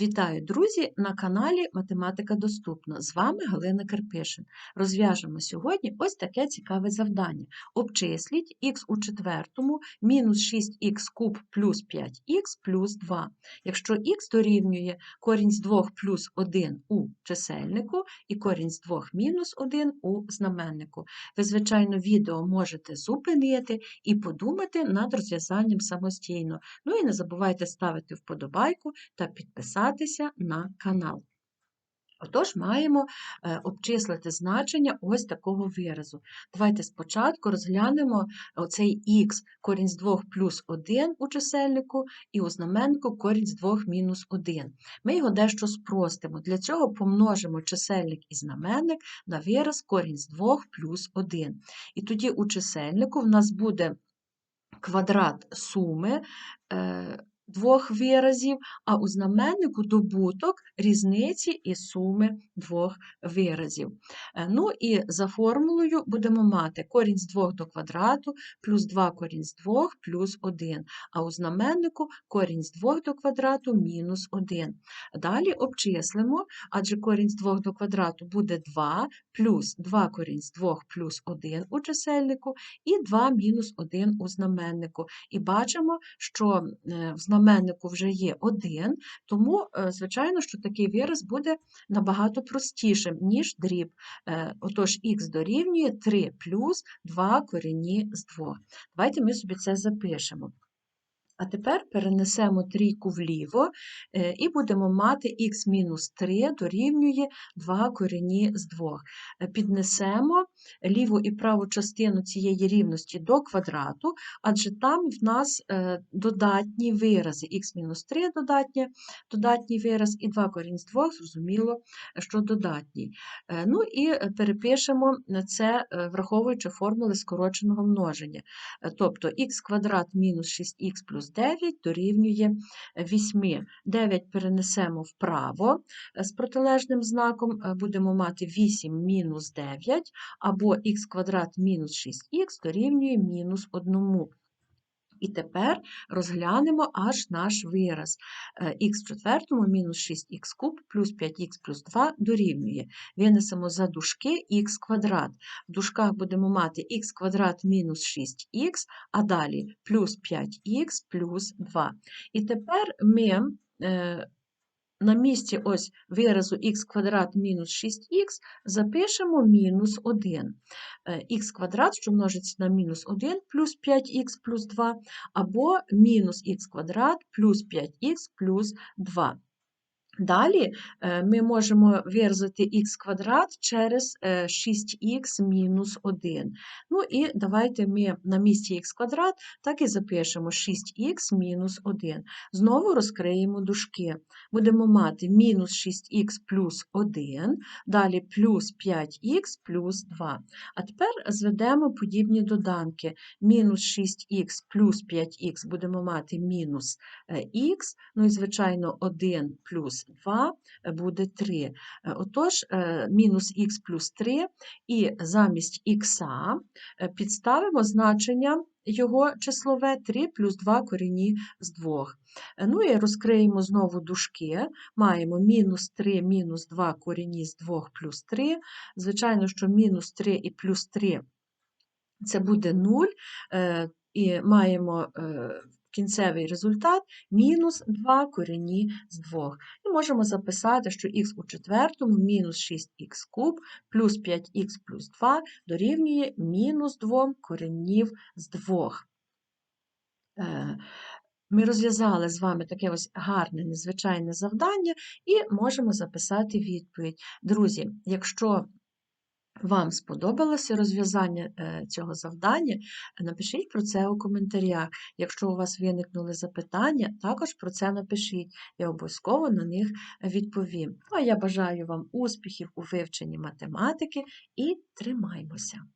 Вітаю, друзі, на каналі Математика Доступна. З вами Галина Карпишин. Розв'яжемо сьогодні ось таке цікаве завдання. Обчисліть х у четвертому мінус 6х куб плюс 5х плюс 2. Якщо х дорівнює корінь з 2 плюс 1 у чисельнику і корінь з 2 мінус 1 у знаменнику. Ви, звичайно, відео можете зупинити і подумати над розв'язанням самостійно. Ну і не забувайте ставити вподобайку та підписатися на канал. Отож, маємо е, обчислити значення ось такого виразу. Давайте спочатку розглянемо оцей х корінь з 2 плюс 1 у чисельнику і у знаменнику корінь з 2 мінус 1. Ми його дещо спростимо. Для цього помножимо чисельник і знаменник на вираз корінь з 2 плюс 1. І тоді у чисельнику в нас буде квадрат суми. Двох виразів, а у знаменнику добуток різниці і суми двох виразів. Е, ну і за формулою будемо мати корінь з 2 до квадрату плюс 2 корінь з 2 плюс 1, а у знаменнику корінь з 2 до квадрату мінус 1. Далі обчислимо, адже корінь з 2 до квадрату буде 2 плюс 2 корінь з 2 плюс 1 у чисельнику і 2 мінус 1 у знаменнику. І бачимо, що е, в знаменнику знаменнику вже є один, тому, е, звичайно, що такий вираз буде набагато простішим, ніж дріб. Е, отож, х дорівнює 3 плюс 2 корінні з 2. Давайте ми собі це запишемо. А тепер перенесемо трійку вліво е, і будемо мати х-3 дорівнює 2 корені з 2. Е, піднесемо ліву і праву частину цієї рівності до квадрату, адже там в нас е, додатні вирази. х-3 додатні, додатній вираз і 2 корінь з 2, зрозуміло, що додатній. Ну і перепишемо це, враховуючи формули скороченого множення. Тобто х квадрат мінус 6х плюс плюс 9 дорівнює 8. 9 перенесемо вправо з протилежним знаком, е, будемо мати 8 мінус 9, або х квадрат мінус 6х дорівнює мінус 1. І тепер розглянемо аж наш вираз. х е, в четвертому мінус 6х куб плюс 5х плюс 2 дорівнює. Винесемо за дужки х квадрат. В дужках будемо мати х квадрат мінус 6х, а далі плюс 5х плюс 2. І тепер ми е, на місці ось виразу х квадрат мінус 6х запишемо мінус 1. х квадрат, що множиться на мінус 1 плюс 5х плюс 2, або мінус х квадрат плюс 5х плюс 2. Далі е, ми можемо вирізати х квадрат через 6х е, мінус 1. Ну і давайте ми на місці х квадрат так і запишемо 6х мінус 1. Знову розкриємо дужки. Будемо мати мінус 6х плюс 1, далі плюс 5х плюс 2. А тепер зведемо подібні доданки. Мінус 6х плюс 5х будемо мати мінус х, е, ну і, звичайно, 1 плюс 2 е, буде 3. Е, отож, е, мінус х плюс 3, і замість х підставимо значення його числове 3 плюс 2 корені з 2. Ну і розкриємо знову дужки. Маємо мінус 3 мінус 2 корені з 2 плюс 3. Звичайно, що мінус 3 і плюс 3 це буде 0, і маємо кінцевий результат мінус 2 корені з 2. І можемо записати, що х у четвертому мінус 6х куб плюс 5х плюс 2 дорівнює мінус 2 коренів з 2. Е, ми розв'язали з вами таке ось гарне незвичайне завдання і можемо записати відповідь. Друзі, якщо вам сподобалося розв'язання е, цього завдання, напишіть про це у коментарях. Якщо у вас виникнули запитання, також про це напишіть, я обов'язково на них відповім. А я бажаю вам успіхів у вивченні математики і тримаймося!